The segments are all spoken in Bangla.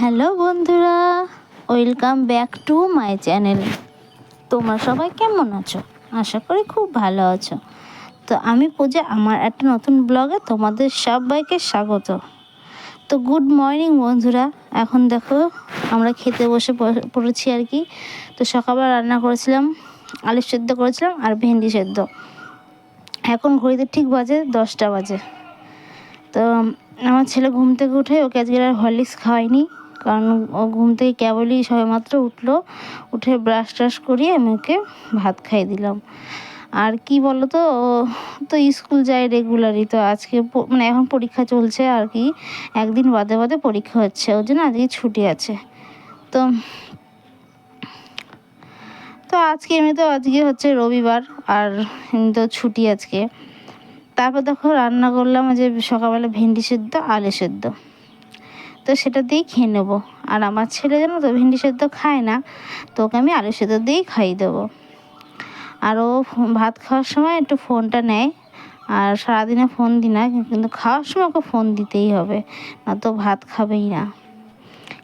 হ্যালো বন্ধুরা, welcome back to my channel. তোমরা সবাই কেমন আছো? আশা করি খুব ভালো আছো। তো আমি পূজা, আমার একটা নতুন ব্লগে তোমাদের সবাইকে স্বাগত। তো গুড মর্নিং বন্ধুরা, এখন দেখো আমরা খেতে বসে পড়েছি আর কি। তো সকালবেলা রান্না করেছিলাম, আলু সেদ্ধ করেছিলাম আর ভেন্ডি সেদ্ধ। এখন ঘড়িতে ঠিক বাজে দশটা বাজে। তো আমার ছেলে ঘুম থেকে উঠে ওকে আজকে আর হরলিক্স খাওয়াইনি কারণ ও ঘুম থেকে কেবলই সবেমাত্র উঠল। উঠে ব্রাশ ট্রাশ করিয়ে আমি ওকে ভাত খাইয়ে দিলাম। আর কি বলো তো তো স্কুল যায় রেগুলারই তো আজকে মানে এখন পরীক্ষা চলছে আর কি। একদিন বাদে বাদে পরীক্ষা হচ্ছে, ওর জন্য আজকে ছুটি আছে। তো তো আজকে এমনি তো আজকে হচ্ছে রবিবার, আর এমনি তো ছুটি আজকে। তারপর দেখো রান্না করলাম যে সকালবেলা ভেন্ডি সেদ্ধ, আলু সেদ্ধ। তো সেটা দিয়েই খেয়ে নেব। আর আমার ছেলে জানো তো, ভেন্ডি সেদ্ধ খায় না, তো ওকে আমি আলু সেদ্ধ দিয়েই খাইয়ে দেবো। আর ও ভাত খাওয়ার সময় একটু ফোনটা নেয়, আর সারাদিনে ফোন দিই না, কিন্তু খাওয়ার সময় ওকে ফোন দিতেই হবে, না তো ভাত খাবেই না।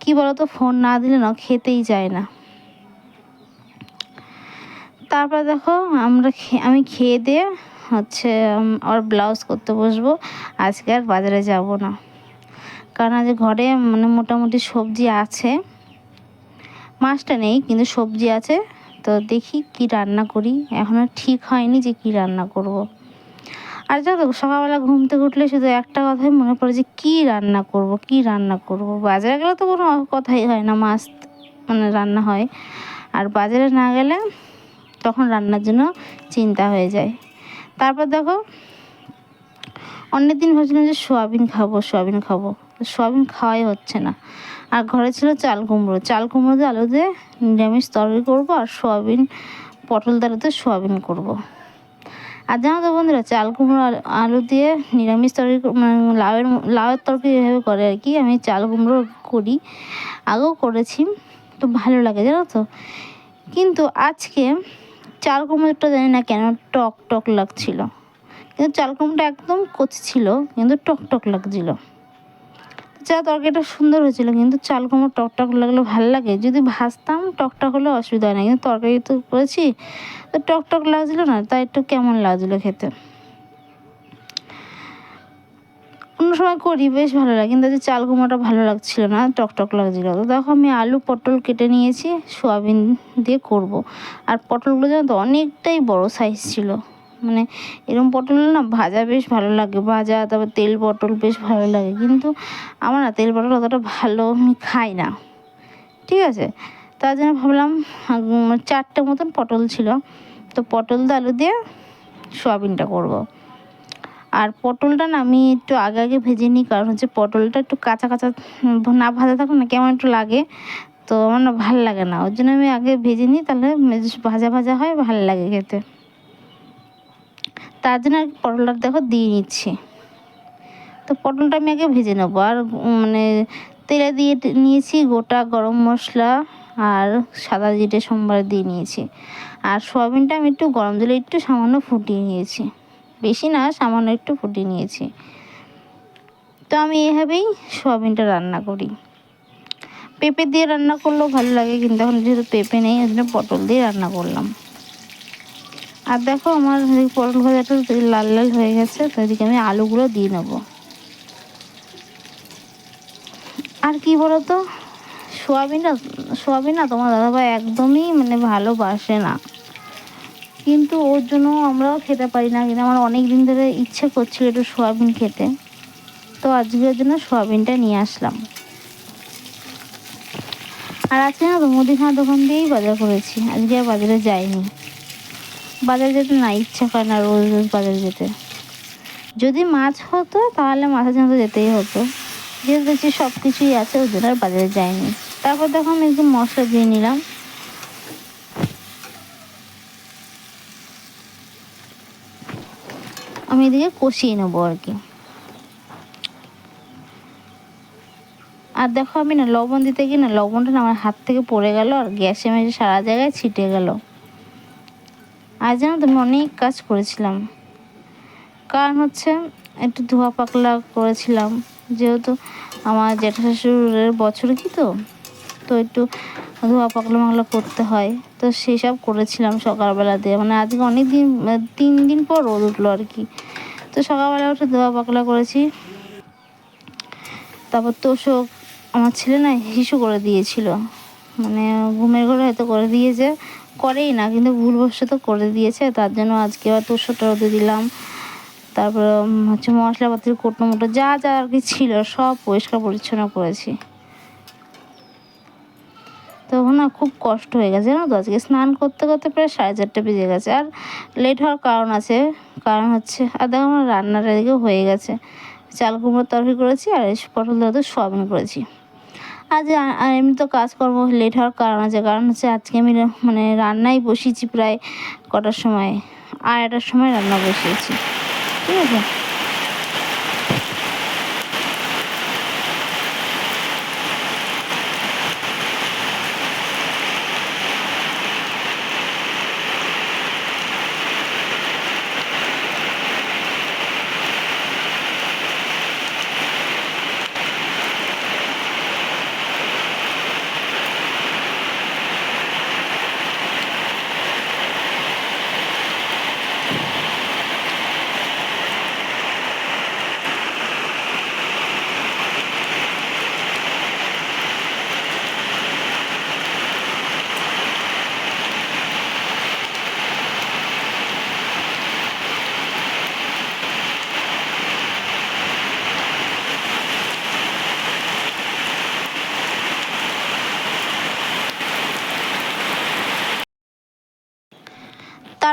কি বলো তো ফোন না দিলে না খেতেই চায় না। তারপর দেখো, আমরা আমি খেয়ে দিয়ে হচ্ছে আবার ব্লাউজ করতে বসবো, আজকে আর বাজারে যাব না। কারণ আজ ঘরে মানে মোটামুটি সবজি আছে। মাছটা নেই, কিন্তু সবজি আছে। তো দেখি কি রান্না করি। এখনও ঠিক হয়নি যে কি রান্না করব। আর জানো তো সকালবেলা ঘুম থেকে উঠলে শুধু একটা কথাই মনে পড়ে যে কী রান্না করব, কি রান্না করব। বাজারে গেলে তো কোনো কথাই হয় না, মাছ মানে রান্না হয়। আর বাজারে না গেলে তখন রান্নার জন্য চিন্তা হয়ে যায়। তারপর দেখো অনেক দিন ভাবছিলাম যে সোয়াবিন খাব সোয়াবিন খাব। সোয়াবিন খাওয়াই হচ্ছে না। আর ঘরে ছিল চাল কুমড়ো। চাল কুমড়ো দিয়ে আলু দিয়ে নিরামিষ তরকারি করব আর সোয়াবিন, পটল দাঁড়াতে সোয়াবিন করব। আর জানো তো বন্ধুরা, চাল কুমড়ো আলু- দিয়ে নিরামিষ তরকারি মানে লাউয়ের লাউয়ের তরকারি এভাবে করে আর কি আমি চাল কুমড়ো করি। আগেও করেছি, তো ভালো লাগে জানো তো। কিন্তু আজকে চাল কুমড়োটা জানি না কেন টক টক লাগছিল। কিন্তু চাল কুমড়োটা একদম কচি ছিল, কিন্তু টক টক লাগছিল। যা তরকারিটা সুন্দর হয়েছিল, কিন্তু চাল কুমড়ো টক টক লাগলে ভালো লাগে। যদি ভাজতাম, টকটক টক হলে অসুবিধা হয় না। কিন্তু তরকারি তো করেছি, তো টকটক টক লাগছিল না, তাই একটু কেমন লাগছিল খেতে। অন্য সময় করি, বেশ ভালো লাগে। কিন্তু আজকে চাল কুমড়োটা ভালো লাগছিল না, টকটক টক লাগছিল। তো দেখো আমি আলু পটল কেটে নিয়েছি, সোয়াবিন দিয়ে করব। আর পটলগুলো জানো তো, অনেকটাই বড় সাইজ ছিল। মানে এরকম পটল না ভাজা বেশ ভালো লাগে, ভাজা তারপর তেল পটল বেশ ভালো লাগে। কিন্তু আমার না তেল পটল অতটা ভালো আমি খাই না। ঠিক আছে? তার জন্য ভাবলাম চারটে মতন পটল ছিল। তো পটল আলু দিয়ে সোয়াবিনটা করব। আর পটলটা না আমি একটু আগে আগে ভেজে নিই, কারণ হচ্ছে পটলটা একটু কাঁচা কাঁচা না ভাজা থাকলে না, কেমন একটু লাগে। তো আমার না ভালো লাগে না। ওর জন্য আমি আগে ভেজে নিই, তাহলে ভাজা ভাজা হয়, ভালো লাগে খেতে। তার জন্য পটলটা দেখো দিয়ে নিচ্ছি। তো পটলটা আমি আগে ভেজে নেব আর মানে তেলে দিয়ে নিয়েছি গোটা গরম মশলা আর সাদা জিরে সোমবার দিয়ে নিয়েছি। আর সোয়াবিনটা আমি একটু গরম জলে একটু সামান্য ফুটিয়ে নিয়েছি। বেশি না, সামান্য একটু ফুটিয়ে নিয়েছি। তো আমি এভাবেই সোয়াবিনটা রান্না করি। পেঁপে দিয়ে রান্না করলেও ভালো লাগে, কিন্তু এখন যেহেতু পেঁপে নেই, ওই জন্য পটল দিয়ে রান্না করলাম। আর দেখো আমার পটল ভাজাটা লাল লাল হয়ে গেছে, তো এদিকে আমি আলুগুলো দিয়ে নেব। আর কি বলতো? সোয়াবিন না সোয়াবিন না তোমার দাদাভাই একদমই মানে ভালোবাসে না। কিন্তু ওর জন্য আমরাও খেতে পারি না, কিন্তু আমার অনেক দিন ধরে ইচ্ছে করছিল একটু সোয়াবিন খেতে। তো আজকের জন্য সোয়াবিনটা নিয়ে আসলাম। আর আজকে না তো মুদিখানা দোকান দিয়েই বাজার করেছি, আজকে আর বাজারে যাইনি। বাজারে যেতে না, ইচ্ছা করে না রোজ রোজ বাজারে যেতে। যদি মাছ হতো, তাহলে মাছের জন্য যেতেই হতো। যেহেতু দেখছি সব কিছুই আছে, ওই জন্য আর বাজারে যায়নি তারপর দেখো আমি একটু মশলা দিয়ে নিলাম। আমি এদিকে কষিয়ে নেব আর কি। আর দেখো আমি না লবণ দিতে গিয়ে না, লবণটা আমার হাত থেকে পড়ে গেল, আর গ্যাসে মেঝে সারা জায়গায় ছিটে গেল। আর জানো তো আমি অনেক কাজ করেছিলাম। কারণ হচ্ছে, একটু ধোয়া পাকলা করেছিলাম। যেহেতু আমার জ্যাঠা শ্বশুরের বছর কি তো? তো একটু ধোয়া পাকলা মাকলা করতে হয়। তো সেসব করেছিলাম সকালবেলা দিয়ে। মানে আজকে অনেক দিন, তিন দিন পর রোদ উঠল আর কি। তো সকালবেলা উঠে ধোয়া পাকলা করেছি। তারপর তো তোষক আমার ছেলে না হিসু করে দিয়েছিল। মানে ঘুমের ঘরে হয়তো করে দিয়েছে। করেই না, কিন্তু ভুলবশত করে দিয়েছে। তার জন্য আজকে আবার তোষকটা রোদে দিলাম। তারপর হচ্ছে মশলাপাতির কোটো মোটো যা যা আর কি ছিল, সব পরিষ্কার পরিচ্ছন্ন করেছি। তখন না, খুব কষ্ট হয়ে গেছে, জানো তো? আজকে স্নান করতে করতে প্রায় সাড়ে চারটে বেজে গেছে। আর লেট হওয়ার কারণ আছে। কারণ হচ্ছে, আর দেখো আমার রান্নাটা এদিকে হয়ে গেছে। চাল কুমড়োর তরকারি করেছি, আর পটল দাদু সোয়াবিন করেছি। আজ এমনি তো কাজকর্ম লেট হওয়ার কারণ আছে। কারণ হচ্ছে আজকে আমি মানে রান্নাই বসিয়েছি প্রায় কটার সময়, আড়াইটার সময় রান্না বসিয়েছি। ঠিক আছে?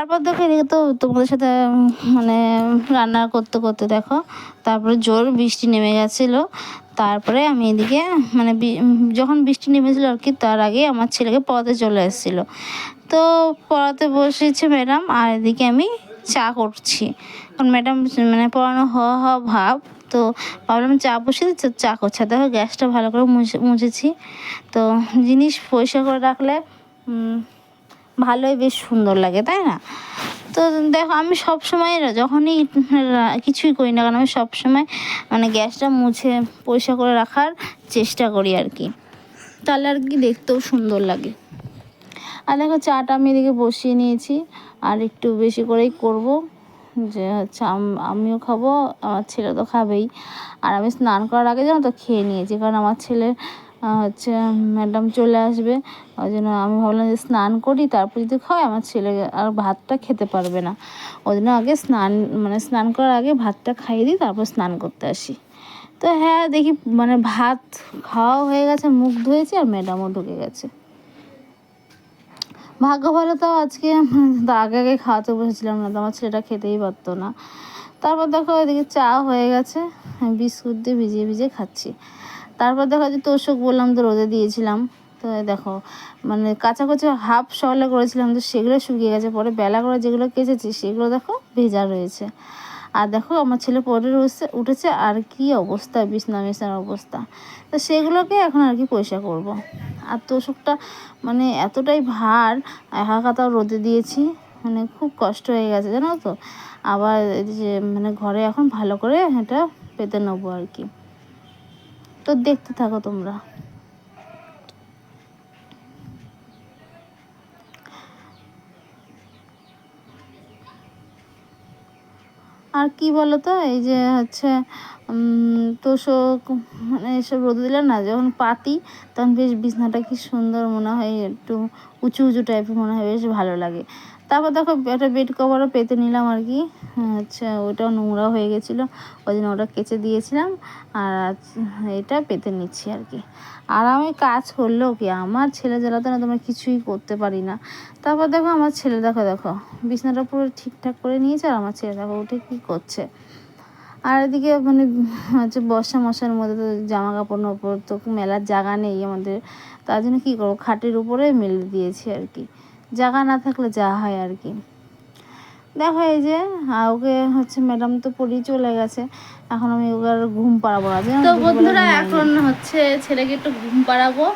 তারপর দেখো এদিকে তো তোমাদের সাথে মানে রান্না করতে করতে দেখো, তারপরে জোর বৃষ্টি নেমে গেছিল। তারপরে আমি এদিকে মানে যখন বৃষ্টি নেমেছিল আর কি, তার আগে আমার ছেলেকে পড়াতে চলে এসেছিল। তো পড়াতে বসেছে ম্যাডাম, আর এদিকে আমি চা করছি। কারণ ম্যাডাম মানে পড়ানো হওয়া হওয়া ভাব, তো ভাবলাম চা বসে চা করছে। দেখো গ্যাসটা ভালো করে মুছে, মুছেছি। তো জিনিস পরিষ্কার করে রাখলে ভালোই বেশ সুন্দর লাগে, তাই না? তো দেখো, আমি সব সময় যখনই কিছুই করি না কারণ আমি সব সময় মানে গ্যাসটা মুছে পরিষ্কার করে রাখার চেষ্টা করি আর কি। তাহলে আর কি দেখতেও সুন্দর লাগে। আর দেখো, চাটা আমি এদিকে বসিয়ে নিয়েছি, আর একটু বেশি করেই করব। যে হচ্ছে আমিও খাব, আমার ছেলে তো খাবেই। আর আমি স্নান করার আগে জানো তো, খেয়ে নিয়েছি, কারণ আমার ছেলে হচ্ছে ম্যাডাম চলে আসবে। ওই জন্য আমি ভাবলাম যে স্নান করি, তারপর যদি খাওয়াই, আমার ছেলে আর ভাতটা খেতে পারবে না। ওই জন্য আগে স্নান মানে স্নান করার আগে ভাতটা খাইয়ে দিই, তারপর স্নান করতে আসি। তো হ্যাঁ দেখি মানে ভাত খাওয়া হয়ে গেছে, মুখ ধুয়েছি আর ম্যাডামও ঢুকে গেছে। ভাগ্য ভালো তো আজকে আগে আগে খাওয়াতে বসেছিলাম না, তো আমার ছেলেটা খেতেই পারতো না। তারপর দেখো এদিকে চা হয়ে গেছে, বিস্কুট দিয়ে ভিজিয়ে ভিজিয়ে খাচ্ছি। তারপর দেখো যে তোষক বললাম তো রোদে দিয়েছিলাম। তো দেখো মানে কাঁচা কাঁচা হাফ শহলে করেছিলাম তো সেগুলো শুকিয়ে গেছে। পরে বেলা করে যেগুলো কেচেছি সেগুলো দেখো ভেজা রয়েছে। আর দেখো আমার ছেলে পরে রয়েছে, উঠেছে। আর কি অবস্থা, বিছনা বিছনার অবস্থা। তো সেগুলোকে এখন আর কি পয়সা করব। আর তোষকটা মানে এতটাই ভার একা কাতাও রোদে দিয়েছি। মানে খুব কষ্ট হয়ে গেছে, জানো তো? আবার যে মানে ঘরে এখন ভালো করে এটা পেতে নেব আর কি। তো দেখতে থাকো তোমরা। আর কি বলো তো এই যে হচ্ছে তোষক মানে এসব রোদ দিলে না, যখন পাতি, তখন বেশ বিছনাটা কি সুন্দর মনে হয়, একটু উঁচু উঁচু টাইপের মনে হয়, বেশ ভালো লাগে। তারপর দেখো একটা বেড কভারও পেতে নিলাম আর কি। আচ্ছা ওটাও নোংরা হয়ে গেছিল ওই জন্য ওটা কেচে দিয়েছিলাম, আর এটা পেতে নিচ্ছি আর কি। আর আমি কাজ করলেও কি, আমার ছেলে জ্বালাতে না তোমরা কিছুই করতে পারি না। তারপর দেখো আমার ছেলে, দেখো দেখো, বিছনাটা পুরো ঠিকঠাক করে নিয়েছে আর আমার ছেলে, দেখো, উঠে কী করছে। আর এদিকে মানে হচ্ছে বর্ষা মশার মধ্যে তো জামা কাপড় ওপর তো মেলার জায়গা নেই আমাদের, তার জন্য কী করব, খাটের উপরে মেলে দিয়েছি আর কি। জায়গা না থাকলে যা হয় আর কি। দেখো এই যে আহ, ওকে হচ্ছে ম্যাডাম তো পড়িয়ে চলে গেছে। এখন আমি ওকে আর ঘুম পাড়াবো না। জানো, তো বন্ধুরা এখন হচ্ছে ছেলেকে একটু ঘুম পাড়াবো।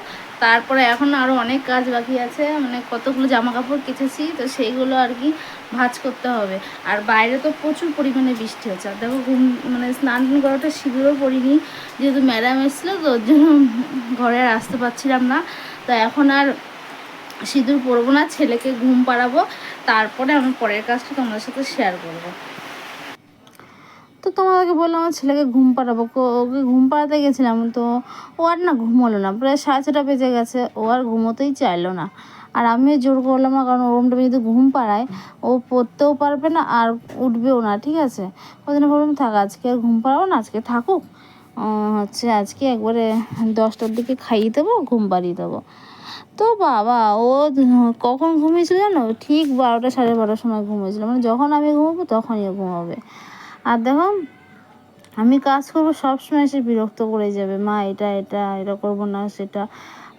তারপরে এখন আরও অনেক কাজ বাকি আছে। মানে কতগুলো জামা কাপড় কেচেছি তো সেইগুলো আর কি ভাঁজ করতে হবে। আর বাইরে তো প্রচুর পরিমাণে বৃষ্টি হচ্ছে। আর দেখো ঘুম মানে স্নান করাটা সিঁদুরও পড়িনি। যেহেতু ম্যাডাম এসেছিল তো ওর জন্য ঘরে আর আসতে পারছিলাম না। তো এখন আর সিঁদুর পরবো না, ছেলেকে ঘুম পাড়াবো, তারপরে আমি পরের কাজটা তোমাদের সাথে শেয়ার করব। তো তোমাদেরকে বললাম, আমার ছেলেকে ঘুম পাড়াবো ওকে ঘুম পাড়াতে গেছিলাম, তো ও আর না ঘুমোলো না, প্রায় সাড়ে ছটা বেজে গেছে, ও আর ঘুমোতেই চাইলো না। আর আমিও জোর করলাম না, কারণ ওরম টাইমে যদি ঘুম পাড়ায়, ও পড়তেও পারবে না আর উঠবেও না, ঠিক আছে? ওই জন্য বললাম থাক, আজকে আর ঘুম পাড়াবো না, আজকে থাকুক। হচ্ছে আজকে একবারে দশটার দিকে খাইয়ে দেবো, ঘুম পাড়িয়ে দেবো। তো বাবা, ও কখন ঘুমিয়েছিল জানো? ঠিক বারোটা সাড়ে বারোটার সময় ঘুমিয়েছিল। মানে যখন আমি ঘুমাবো তখনই ও ঘুমাবে। আর দেখো, আমি কাজ করব, সবসময় সে বিরক্ত করে যাবে। মা, এটা এটা এটা করব না, সেটা।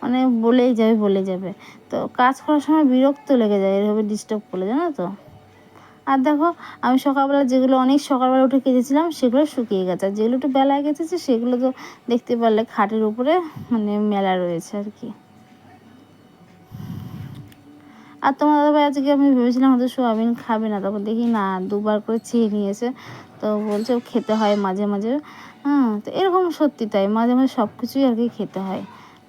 মানে বলেই যাবে বলে যাবে। তো কাজ করার সময় বিরক্ত লেগে যায়, এভাবে ডিস্টার্ব করলে জানো তো? আর দেখো, আমি সকালবেলা যেগুলো, অনেক সকালবেলা উঠে কেচেছিলাম সেগুলো শুকিয়ে গেছে। আর যেগুলো একটু বেলায় গেছে সেগুলো তো দেখতে পারলে খাটের উপরে মানে মেলা রয়েছে আর কি। আর তোমার দাদাভাই আজকে আমি ভেবেছিলাম হয়তো সোয়াবিন খাবে না তারপর দেখি না, দুবার করে চেয়ে নিয়েছে। তো বলছে খেতে হয় মাঝে মাঝে। হ্যাঁ তো এরকম সত্যি তাই, মাঝে মাঝে সব কিছুই আর কি খেতে হয়।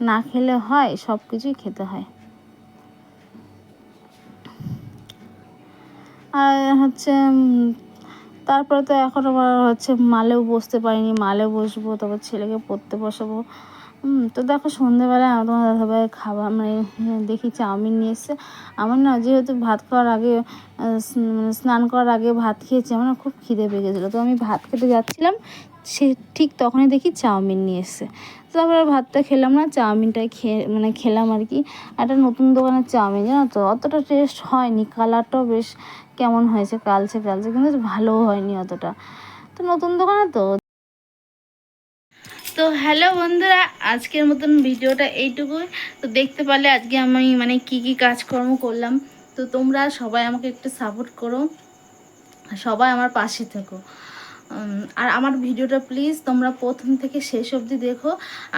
না খেলে হয় সব কিছুই খেতে হয়। আর হচ্ছে তারপরে তো এখন আবার হচ্ছে মালেও বসতে পারিনি মালেও বসবো, তারপর ছেলেকে পড়তে বসাবো। তো দেখো সন্ধেবেলায় আমার তোমার দাদাভাই খাবার মানে দেখি চাউমিন নিয়ে এসছে। আমার না যেহেতু ভাত খাওয়ার আগে মানে স্নান করার আগে ভাত খেয়েছি, আমার খুব খিদে পেয়ে গেছিল। তো আমি ভাত খেতে যাচ্ছিলাম, সে ঠিক তখনই দেখি চাউমিন নিয়ে এসছে। তারপরে ভাতটা খেলাম না, চাউমিনটাই খেয়ে মানে খেলাম আর কি। একটা নতুন দোকানের চাউমিন, জানো তো? অতটা টেস্ট হয়নি, কালারটাও বেশ কেমন হয়েছে কালচে কালচে কিন্তু ভালোও হয়নি অতটা। তো নতুন দোকানে তো তো হ্যালো বন্ধুরা, আজকের মতন ভিডিওটা এইটুকুই। তো দেখতে পারলে আজকে আমি মানে কি কি কাজকর্ম করলাম। তো তোমরা সবাই আমাকে একটু সাপোর্ট করো। সবাই আমার পাশে থেকো। আর আমার ভিডিওটা প্লিজ তোমরা প্রথম থেকে শেষ অবধি দেখো।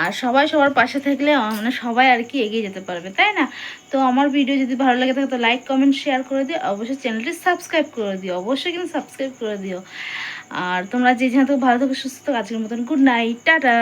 আর সবাই সবার পাশে থাকলে মানে সবাই আর কি এগিয়ে যেতে পারবে, তাই না? তো আমার ভিডিও যদি ভালো লাগে থাকে তো লাইক কমেন্ট শেয়ার করে দিও। অবশ্যই চ্যানেলটি সাবস্ক্রাইব করে দিও। অবশ্যই কিন্তু সাবস্ক্রাইব করে দিও। আর তোমরা যে যেহেতু ভালো থাকো, সুস্থ থাকো। আজকের মতন গুড নাইট টাটা।